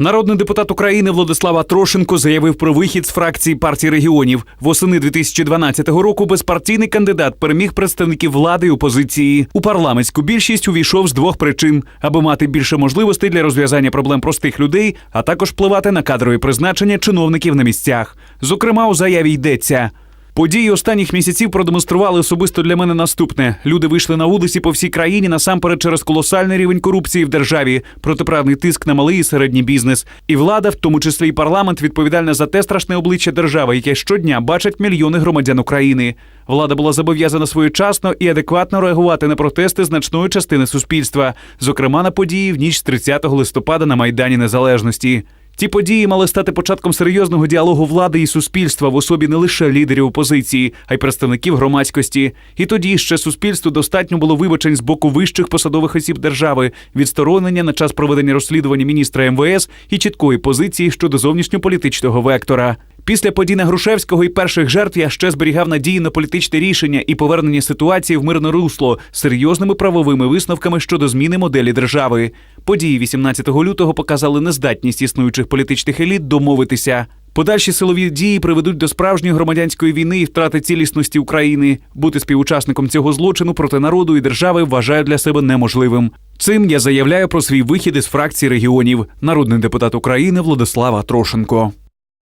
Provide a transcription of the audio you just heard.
Народний депутат України Владислав Трошенко заявив про вихід з фракції партії регіонів. Восени 2012 року безпартійний кандидат переміг представників влади і опозиції. У парламентську більшість увійшов з двох причин: аби мати більше можливостей для розв'язання проблем простих людей, а також впливати на кадрові призначення чиновників на місцях. Зокрема, у заяві йдеться. Події останніх місяців продемонстрували особисто для мене наступне: люди вийшли на вулиці по всій країні насамперед через колосальний рівень корупції в державі, протиправний тиск на малий і середній бізнес. І влада, в тому числі і парламент, відповідальна за те страшне обличчя держави, яке щодня бачать мільйони громадян України. Влада була зобов'язана своєчасно і адекватно реагувати на протести значної частини суспільства, зокрема на події в ніч з 30 листопада на майдані Незалежності. Ті події мали стати початком серйозного діалогу влади і суспільства в особі не лише лідерів опозиції, а й представників громадськості. І тоді ще суспільству достатньо було вибачень з боку вищих посадових осіб держави, відсторонення на час проведення розслідування міністра МВС і чіткої позиції щодо зовнішньополітичного вектора. Після подій на Грушевського і перших жертв я ще зберігав надії на політичне рішення і повернення ситуації в мирне русло з серйозними правовими висновками щодо зміни моделі держави. Події 18 лютого показали нездатність існуючих політичних еліт домовитися. Подальші силові дії приведуть до справжньої громадянської війни і втрати цілісності України. Бути співучасником цього злочину проти народу і держави вважаю для себе неможливим. Цим я заявляю про свій вихід із фракції регіонів. Народний депутат України Владислава Трошенко.